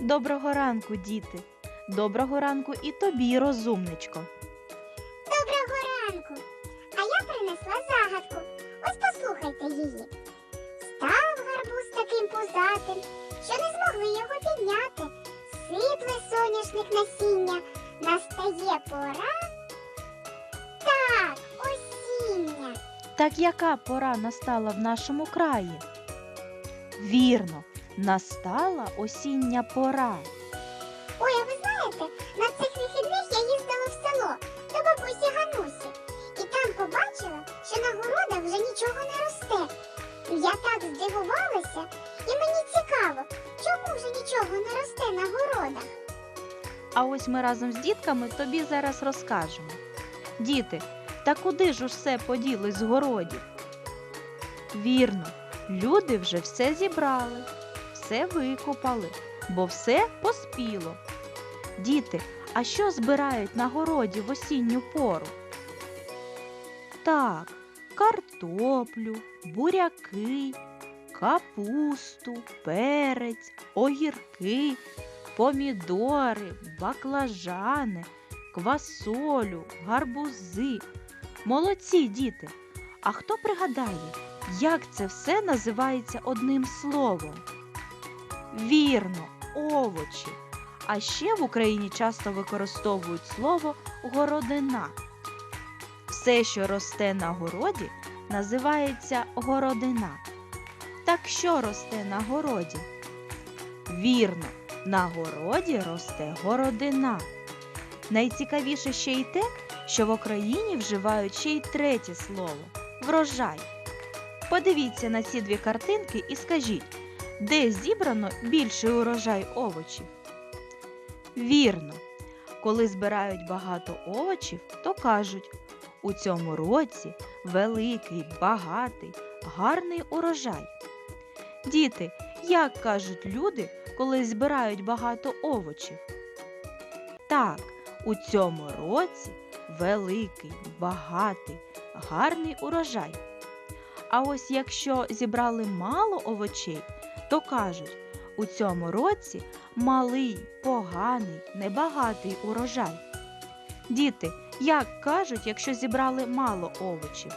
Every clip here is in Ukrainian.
Доброго ранку, діти. Доброго ранку і тобі, розумничко. Доброго ранку! А я принесла загадку. Ось послухайте її. Став гарбуз таким пузатим, що не змогли його підняти. Сипле соняшник насіння, настає пора. Так, осіння. Так яка пора настала в нашому краї? Вірно, настала осіння пора. Ой, а ви знаєте, на цих вихідних я їздила в село до бабусі Ганусі. І там побачила, що на городах вже нічого не росте. Я так здивувалася, і мені цікаво, чому вже нічого не росте на городах. А ось ми разом з дітками тобі зараз розкажемо. Діти, та куди ж усе поділось з городів? Вірно, люди вже все зібрали, все викопали, бо все поспіло. Діти, а що збирають на городі в осінню пору? Так, картоплю, буряки, капусту, перець, огірки, помідори, баклажани, квасолю, гарбузи. Молодці, діти! А хто пригадає, як це все називається одним словом? Вірно, овочі. А ще в Україні часто використовують слово городина. Все, що росте на городі, називається городина. Так що росте на городі? Вірно, на городі росте городина. Найцікавіше ще й те, що в Україні вживають ще й третє слово врожай. Подивіться на ці дві картинки і скажіть, де зібрано більший урожай овочів? Вірно, коли збирають багато овочів, то кажуть, у цьому році великий, багатий, гарний урожай. Діти, як кажуть люди, коли збирають багато овочів? Так, у цьому році великий, багатий, гарний урожай. А ось якщо зібрали мало овочей, то кажуть, у цьому році малий, поганий, небагатий урожай. Діти, як кажуть, якщо зібрали мало овочів?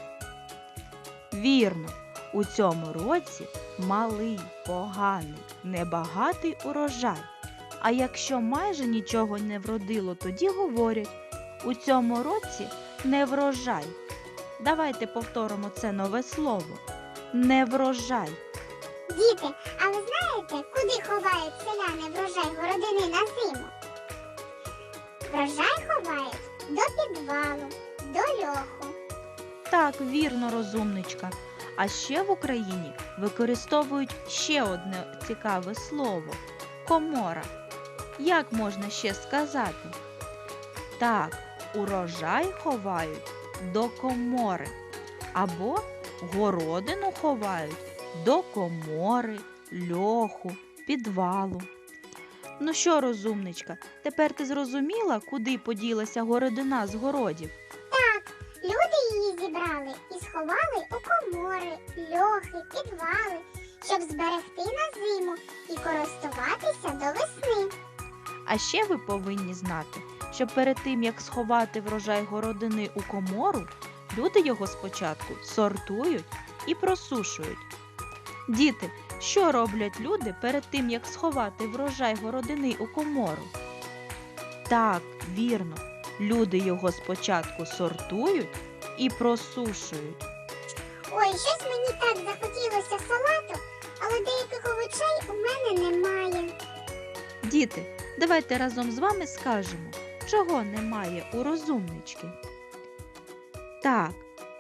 Вірно, у цьому році малий, поганий, небагатий урожай. А якщо майже нічого не вродило, тоді говорять у цьому році не врожай. Давайте повторимо це нове слово. Не врожай. Діти, а ви знаєте, куди ховають селяни врожай городини на зиму? Врожай ховають до підвалу, до льоху. Так, вірно, розумничка. А ще в Україні використовують ще одне цікаве слово комора. Як можна ще сказати? Так, урожай ховають до комори. Або городину ховають до комори, льоху, підвалу. Ну що, розумничка, тепер ти зрозуміла, куди поділася городина з городів? Так, люди її зібрали і сховали у комори, льохи, підвали, щоб зберегти на зиму і користуватися до весни. А ще ви повинні знати, що перед тим як сховати врожай городини у комору, люди його спочатку сортують і просушують. Діти, що роблять люди перед тим як сховати врожай городини у комору? Так, вірно, люди його спочатку сортують і просушують. Ой, щось мені так захотілося салату, але деяких овочей у мене немає. Діти, давайте разом з вами скажемо, чого немає у розумнички. Так,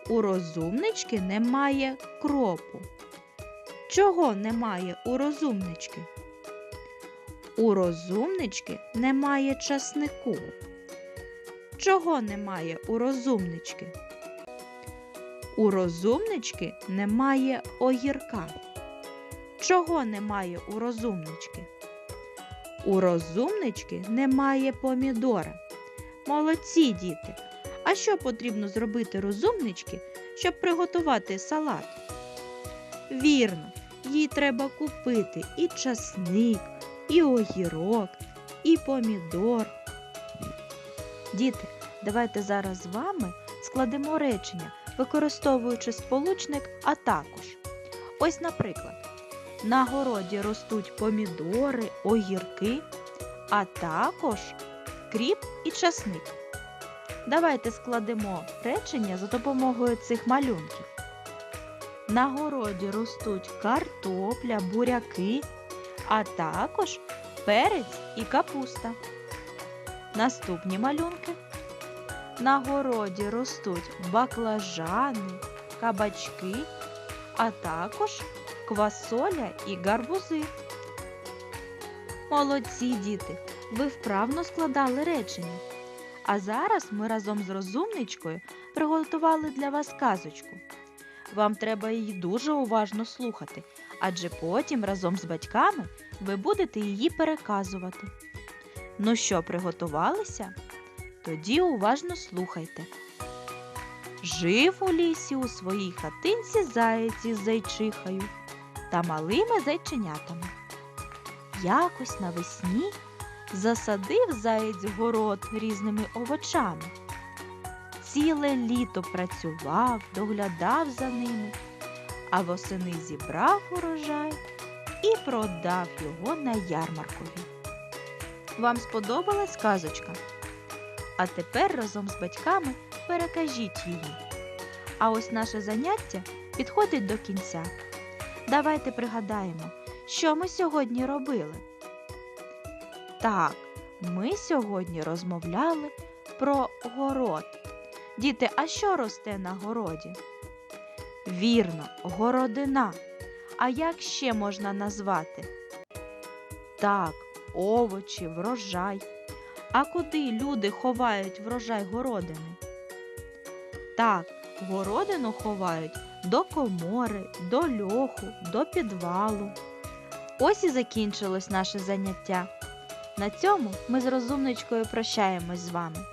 у розумнички немає кропу. Чого немає у розумнички? У розумнички немає часнику. Чого немає у розумнички? У розумнички немає огірка. Чого немає у розумнички? У розумнички немає помідора. Молодці діти. А що потрібно зробити розумнички, щоб приготувати салат? Вірно, їй треба купити і часник, і огірок, і помідор. Діти, давайте зараз з вами складемо речення, використовуючи сполучник, а також. Ось, наприклад, на городі ростуть помідори, огірки, а також кріп і часник. Давайте складемо речення за допомогою цих малюнків. На городі ростуть картопля, буряки, а також перець і капуста. Наступні малюнки. На городі ростуть баклажани, кабачки, а також квасоля і гарбузи. Молодці діти! Ви вправно складали речення. А зараз ми разом з розумничкою приготували для вас казочку. Вам треба її дуже уважно слухати, адже потім разом з батьками ви будете її переказувати. Ну що, приготувалися? Тоді уважно слухайте. Жив у лісі у своїй хатинці заєць із зайчихою та малими зайченятами. Якось навесні засадив заєць город різними овочами. Ціле літо працював, доглядав за ними, а восени зібрав урожай і продав його на ярмаркові. Вам сподобалась казочка? А тепер разом з батьками перекажіть її. А ось наше заняття підходить до кінця. Давайте пригадаємо, що ми сьогодні робили. Так, ми сьогодні розмовляли про город. Діти, а що росте на городі? Вірно, городина. А як ще можна назвати? Так, овочі, врожай. А куди люди ховають врожай городини? Так, городину ховають до комори, до льоху, до підвалу. Ось і закінчилось наше заняття. На цьому ми з розумничкою прощаємось з вами.